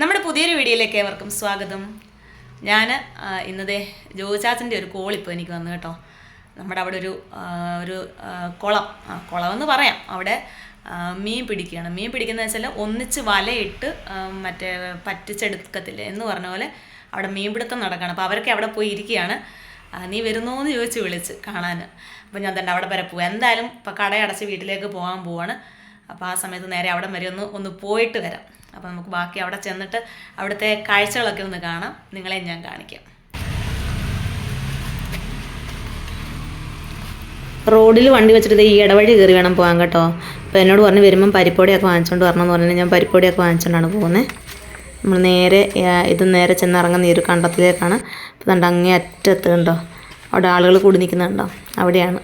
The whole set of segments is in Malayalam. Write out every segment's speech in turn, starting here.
നമ്മുടെ പുതിയൊരു വീഡിയോയിലേക്ക് ഏവർക്കും സ്വാഗതം. ഞാൻ ഇന്നത്തെ ജോചാച്ചന്റെ ഒരു കോൾ ഇപ്പോൾ എനിക്ക് വന്നു കേട്ടോ. നമ്മുടെ അവിടെ ഒരു ഒരു കുളം കുളമെന്ന് പറയാം. അവിടെ മീൻ പിടിക്കുകയാണ്. മീൻ പിടിക്കുന്നത് വെച്ചാൽ ഒന്നിച്ച് വലയിട്ട് മറ്റേ പറ്റിച്ചെടുക്കത്തില്ല എന്ന് പറഞ്ഞ പോലെ അവിടെ മീൻപിടുത്തം നടക്കുകയാണ്. അപ്പോൾ അവരൊക്കെ അവിടെ പോയി ഇരിക്കുകയാണ്. നീ വരുന്നോ എന്ന് ചോദിച്ച് വിളിച്ച് കാണാൻ അപ്പോൾ ഞാൻ തന്നെ അവിടെ വരെ പോവാം. എന്തായാലും ഇപ്പോൾ കടയടച്ച് വീട്ടിലേക്ക് പോകാൻ പോവാണ്. അപ്പോൾ ആ സമയത്ത് നേരെ അവിടെ വരെ ഒന്ന് ഒന്ന് പോയിട്ട് വരാം. അപ്പോൾ നമുക്ക് ബാക്കി അവിടെ ചെന്നിട്ട് അവിടുത്തെ കാഴ്ചകളൊക്കെ ഒന്ന് കാണാം. നിങ്ങളെ ഞാൻ കാണിക്കാം. റോഡിൽ വണ്ടി വെച്ചിട്ട് ഈ ഇടവഴി കയറി വേണം പോകാൻ കേട്ടോ. അപ്പോൾ എന്നോട് പറഞ്ഞ് വരുമ്പം പരിപ്പൊടിയൊക്കെ വാങ്ങിച്ചുകൊണ്ട് വരണമെന്ന് പറഞ്ഞാൽ ഞാൻ പരിപ്പൊടിയൊക്കെ വാങ്ങിച്ചുകൊണ്ടാണ് പോകുന്നത് നമ്മൾ നേരെ ഇത് നേരെ ചെന്നിറങ്ങുന്ന ഈ ഒരു കണ്ടത്തിലേക്കാണ്. അപ്പോൾ കണ്ട അങ്ങേ അറ്റത്ത് കണ്ടോ? അവിടെ ആളുകൾ കൂടി നിൽക്കുന്നുണ്ടോ അവിടെയാണ്.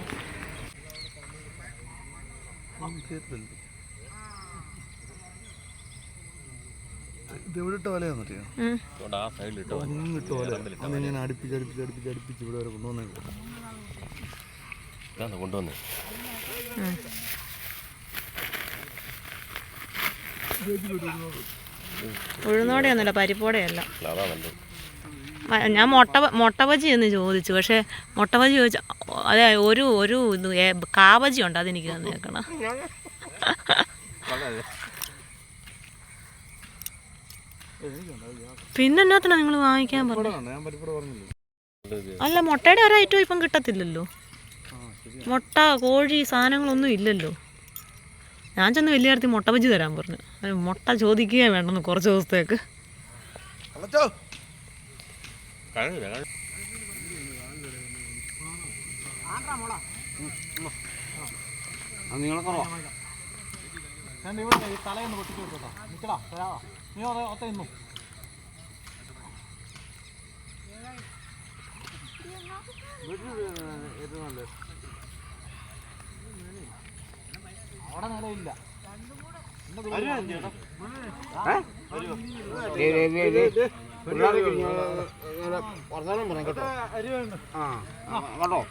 ഇതെവിടിട്ട വലയാന്നറിയോ ഇട്ട വല അന്ന് ഞാൻ അടുപ്പിച്ച് അടുപ്പിച്ച് അടുപ്പിച്ച് അടുപ്പിച്ച് ഇവിടെ വരെ കൊണ്ടുവന്നേ. കൊണ്ടുവന്നേ. ഉഴുന്നോടെയൊന്നുമില്ല പരിപ്പോടെയല്ല ഞാൻ മുട്ട മുട്ടവജി എന്ന് ചോദിച്ചു പക്ഷേ മുട്ടവജി ചോദിച്ച അതെ ഒരു ഒരു കാബജി ഉണ്ട് അതെനിക്ക് തന്നേക്കണം. പിന്നെ എന്നാത്തിനാ നിങ്ങൾ വാങ്ങിക്കാൻ പറഞ്ഞു ഞാൻ അല്ല മുട്ടയുടെ ഒരു ഐറ്റം ഇപ്പം കിട്ടത്തില്ലല്ലോ മുട്ട കോഴി സാധനങ്ങളൊന്നും ഇല്ലല്ലോ ഞാൻ ചെന്ന് വലിയ കാര്യത്തിൽ മുട്ട ബജ്ജി തരാൻ പറഞ്ഞു മുട്ട ചോദിക്കുകയേ വേണ്ടെന്ന് കുറച്ച് ദിവസത്തേക്ക് അളച്ചോ കഴുകില്ല കഴുകി ആ നിങ്ങളെ കുറവാ വർത്തമാനം പറയാം കേട്ടോ ആ കേട്ടോ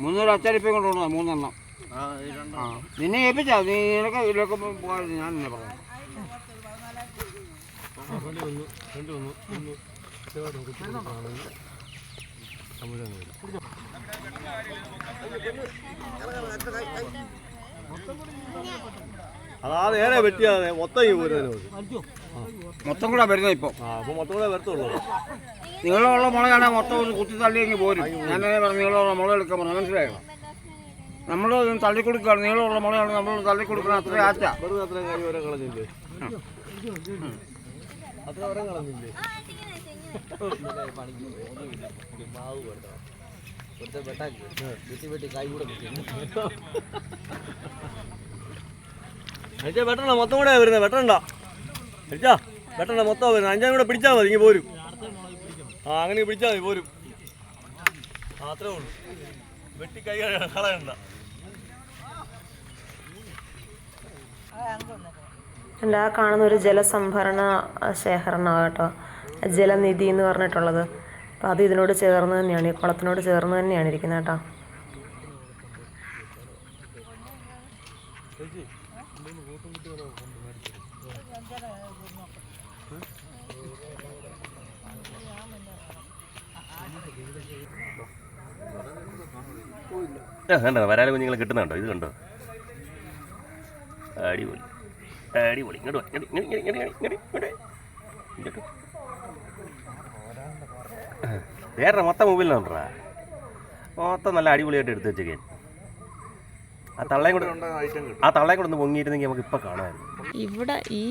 മൂന്നൂറ് കൊണ്ട്? കൊണ്ടുവന്നു മൂന്നെണ്ണം. ആ നിന്നെ ഏൽപ്പിച്ചാ? നീ നിനക്ക് ഇതിലൊക്കെ പോകാൻ ഞാൻ നിന്നെ പറഞ്ഞു അതാ നേരെ വെട്ടിയാതെ മൊത്തം ഈ പോരുന്നതിന് മതി മൊത്തം കൂടെ വരുന്നത് ഇപ്പോൾ ആ മൊത്തം കൂടെ വരത്തുള്ളൂ. നീളമുള്ള മുളകാണ് മൊത്തം ഒന്ന് കുത്തി തള്ളിയെങ്കിൽ പോരും. ഞാൻ തന്നെ പറഞ്ഞു നീളമുള്ള മുളക് എടുക്കാൻ പറഞ്ഞു മനസ്സിലായോ? നമ്മൾ തള്ളിക്കൊടുക്കുകയാണ് നീളമുള്ള മുളകാണ് നമ്മൾ തള്ളിക്കൊടുക്കണം അത്ര ആറ്റ. വെറുതെ അത്ര കൈ വരെ കളഞ്ഞില്ലേ? അത്ര വരെ കളഞ്ഞില്ലേ? അയച്ചാ വെട്ടണ്ട മൊത്തം കൂടെ വരുന്നത് വെട്ടണ്ട അയച്ചാ വെട്ടണ്ട മൊത്തം വരുന്നത് അഞ്ചാം കൂടെ പിടിച്ചാൽ മതി ഇങ്ങനെ പോരും. ആ അങ്ങനെ പിടിച്ചാൽ മതി പോരും. അത്രേ ഉള്ളൂ. വെട്ടി കൈ കളയണ്ട. അല്ല ആ കാണുന്ന ഒരു ജലസംഭരണ ശേഖരണമാണ് കേട്ടോ. ജലനിധി എന്ന് പറഞ്ഞിട്ടുള്ളത്. അപ്പോൾ അത് ഇതിനോട് ചേർന്ന് തന്നെയാണ് ഈ കുളത്തിനോട് ചേർന്ന് തന്നെയാണ് ഇരിക്കുന്നത് കേട്ടോ. കണ്ടോ വരാല കുഞ്ഞുങ്ങളെ കിട്ടുന്നുണ്ടോ? ഇത് കണ്ടോ? അടിപൊളി. അടിപൊളി. ഇങ്ങോട്ട് ഇങ്ങോട്ട്, ഇങ്ങോട്ട്, ഇങ്ങോട്ട്, ഇങ്ങോട്ട്, ഇങ്ങോട്ട്, ഇങ്ങോട്ട്. വേറെ മൊത്തം മൊബൈലിനാണ്ടാ മൊത്തം നല്ല അടിപൊളിയായിട്ട് എടുത്ത് വെച്ചേക്കാൻ ആ തള്ളയും കൂടെ ആ തള്ളയും കൂടെ ഒന്ന് പൊങ്ങിയിരുന്നെങ്കിൽ നമുക്ക് ഇപ്പം കാണാമായിരുന്നു. ഇവിടെ ഈ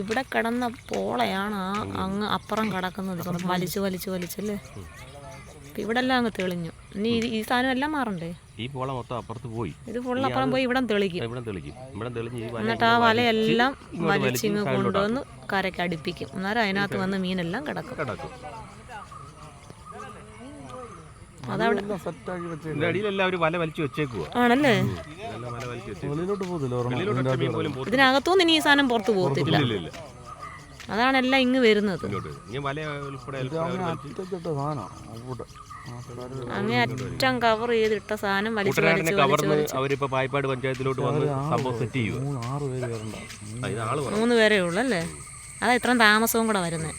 ഇവിടെ കിടന്ന പോളയാണ് ആ അങ്ങ് അപ്പുറം കിടക്കുന്നത്. വലിച്ചു വലിച്ചു വലിച്ചല്ലേ? ഇവിടെ എല്ലാം അങ്ങ് തെളിഞ്ഞു. ഇനി ഇത് ഈ സാധനം എല്ലാം മാറണ്ടേ? ഈ പോള മൊത്തം അപ്പുറത്ത് പോയി. ഇത് ഫുള്ള് അപ്പുറം പോയി ഇവിടെ തെളിക്കും. ഇവിടെ തെളിക്കും. ഇവിടെ തെളിഞ്ഞ് ഈ വല എന്നിട്ട് ആ വലയെല്ലാം വലിച്ചിങ്ങ് കൊണ്ടുവന്ന് കരയ്ക്ക് അടുപ്പിക്കും. അന്നേരം അതിനകത്ത് വന്ന് മീനെല്ലാം കിടക്കും. കിടക്കും. അതവിടെ ഇതിന്റെ വല വലിച്ചു ആണല്ലേ? വല വലിച്ചു വെച്ചേക്കുവാ. വെളിയിലോട്ട്. ഇതിനകത്തുനിന്ന് ഇനി ഈ സാധനം പുറത്ത് പോകത്തില്ല. ഇല്ല, ഇല്ല. അതാണ് എല്ലാം ഇങ്ങ് വരുന്നത്. അങ്ങേ അറ്റം കവർ ചെയ്തിട്ട സാധനം വലിച്ചു വലിച്ചു അവരിപ്പോ പായ്പാട് പഞ്ചായത്തിലോട്ട് വന്ന് സംഭവം സെറ്റ് ചെയ്യും മൂന്ന് പേരേ ഉള്ളൂ അല്ലേ? അതാ ഇത്രയും താമസവും കൂടെ വരുന്നത്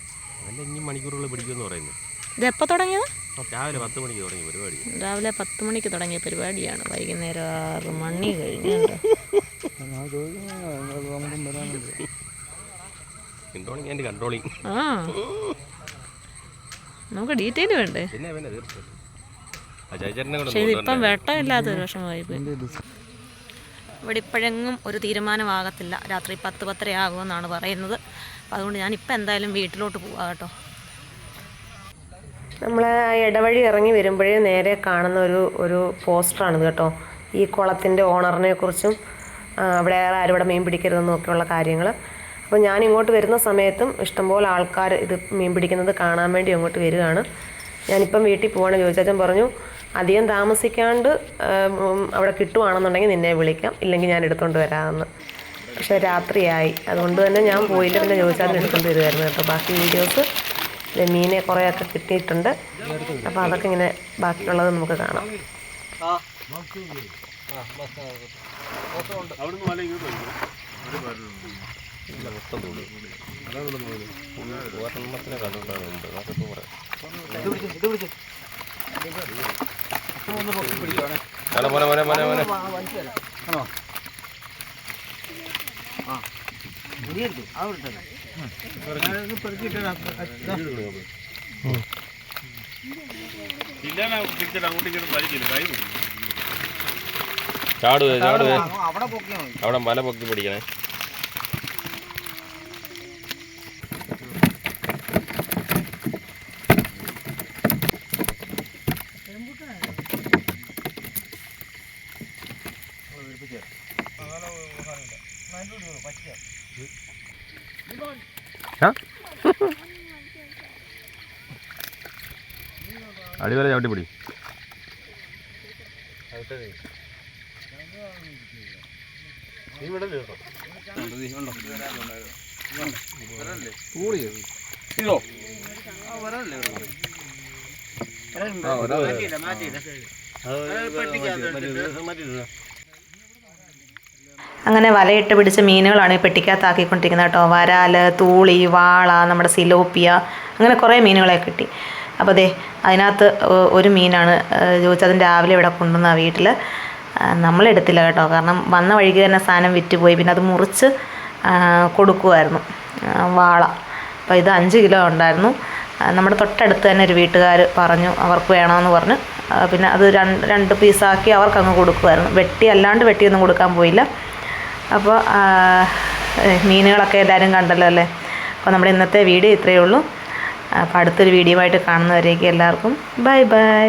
മണിക്കൂറുകൾ പിടിക്കുമെന്ന് പറയുന്നത്. ഇത് എപ്പോൾ തുടങ്ങിയത്? രാവിലെ പത്ത് മണിക്ക് തുടങ്ങി പരിപാടി. രാവിലെ പത്ത് മണിക്ക് തുടങ്ങിയ പരിപാടിയാണ്. വൈകുന്നേരം ആറ് മണി കഴിഞ്ഞുണ്ട് കൺട്രോളിങ് ആൻഡ് കൺട്രോളിങ് ആ. നമുക്ക് ഡീറ്റെയിൽ വേണ്ടേ? പിന്നെ പിന്നെ തീർച്ചയായിട്ടും. ആ ചേച്ചേട്ടനെ പക്ഷെ ഇതിപ്പം വെട്ടമില്ലാത്തൊരു വിഷമമായി പോയി ഇവിടെ ഇപ്പോഴെങ്ങും ഒരു തീരുമാനമാകത്തില്ല. രാത്രി പത്ത് പത്തര ആകുമെന്നാണ് പറയുന്നത്. അപ്പോൾ അതുകൊണ്ട് ഞാൻ ഇപ്പം എന്തായാലും വീട്ടിലോട്ട് പോവാം കേട്ടോ. നമ്മൾ ആ ഇടവഴി ഇറങ്ങി വരുമ്പോഴേ നേരെ കാണുന്ന ഒരു ഒരു പോസ്റ്ററാണിത് കേട്ടോ. ഈ കുളത്തിന്റെ ഓണറിനെ കുറിച്ചും അവിടെ ആരും ഇവിടെ മീൻ പിടിക്കരുതെന്നും ഒക്കെയുള്ള കാര്യങ്ങൾ അപ്പോൾ ഞാൻ ഇങ്ങോട്ട് വരുന്ന സമയത്തും ഇഷ്ടംപോലെ ആൾക്കാർ ഇത് മീൻ പിടിക്കുന്നത് കാണാൻ വേണ്ടി അങ്ങോട്ട് വരികയാണ് ഞാനിപ്പം വീട്ടിൽ പോകണം ചോദിച്ചാച്ചൻ പറഞ്ഞു അധികം താമസിക്കാണ്ട് അവിടെ കിട്ടുവാണെന്നുണ്ടെങ്കിൽ നിന്നെ വിളിക്കാം ഇല്ലെങ്കിൽ ഞാൻ എടുത്തുകൊണ്ട് വരാമെന്ന് പക്ഷേ രാത്രിയായി അതുകൊണ്ട് തന്നെ ഞാൻ പോയില്ല പിന്നെ ചോദിച്ചാൽ എടുത്തുകൊണ്ട് വരുമായിരുന്നു കേട്ടോ ബാക്കി വീഡിയോസ് മീനെ കുറേയൊക്കെ കിട്ടിയിട്ടുണ്ട് അപ്പോൾ അതൊക്കെ ഇങ്ങനെ ബാക്കിയുള്ളത് നമുക്ക് കാണാം അവിടുന്ന് മൊത്തം ഒരെണ്ണത്തിനെ കണ്ടിട്ടാണ് ഉണ്ട്. അതൊക്കെ പറയാം. മോനെ മോനെ മോനെ മോനെ. ചാടുവേ ചാടുവേ. അവിടെ മല പൊക്കി പിടിക്കണേ. അടിവരെ ചവിട്ടി പിടി. അങ്ങനെ വലയിട്ട് പിടിച്ച മീനുകളാണ് ഈ പെട്ടിക്കകത്താക്കിക്കൊണ്ടിരിക്കുന്നത് കേട്ടോ. വരാൽ തൂളി വാള നമ്മുടെ സിലോപ്പിയ അങ്ങനെ കുറേ മീനുകളെ കിട്ടി. അപ്പോൾ അതെ അതിനകത്ത് ഒരു മീനാണ് ചോദിച്ചതിന് രാവിലെ ഇവിടെ കൊണ്ടുവന്ന വീട്ടിൽ നമ്മളെടുത്തില്ല കേട്ടോ. കാരണം വന്ന വഴിക്ക് തന്നെ സാധനം വിറ്റുപോയി. പിന്നെ അത് മുറിച്ച് കൊടുക്കുമായിരുന്നു വാള. അപ്പോൾ ഇത് അഞ്ച് കിലോ ഉണ്ടായിരുന്നു. നമ്മുടെ തൊട്ടടുത്ത് തന്നെ ഒരു വീട്ടുകാർ പറഞ്ഞു അവർക്ക് വേണമെന്ന് പറഞ്ഞു. പിന്നെ അത് രണ്ട് രണ്ട് പീസാക്കി അവർക്ക് അങ്ങ് കൊടുക്കുമായിരുന്നു വെട്ടി അല്ലാണ്ട് വെട്ടിയൊന്നും കൊടുക്കാൻ പോയില്ല. അപ്പോൾ മീനുകളൊക്കെ എല്ലാവരും കണ്ടല്ലോ അല്ലേ? അപ്പോൾ നമ്മുടെ ഇന്നത്തെ വീഡിയോ ഇത്രയേ ഉള്ളൂ. അപ്പോൾ അടുത്തൊരു വീഡിയോ ആയിട്ട് കാണുന്നവരേക്ക് എല്ലാവർക്കും ബൈ ബൈ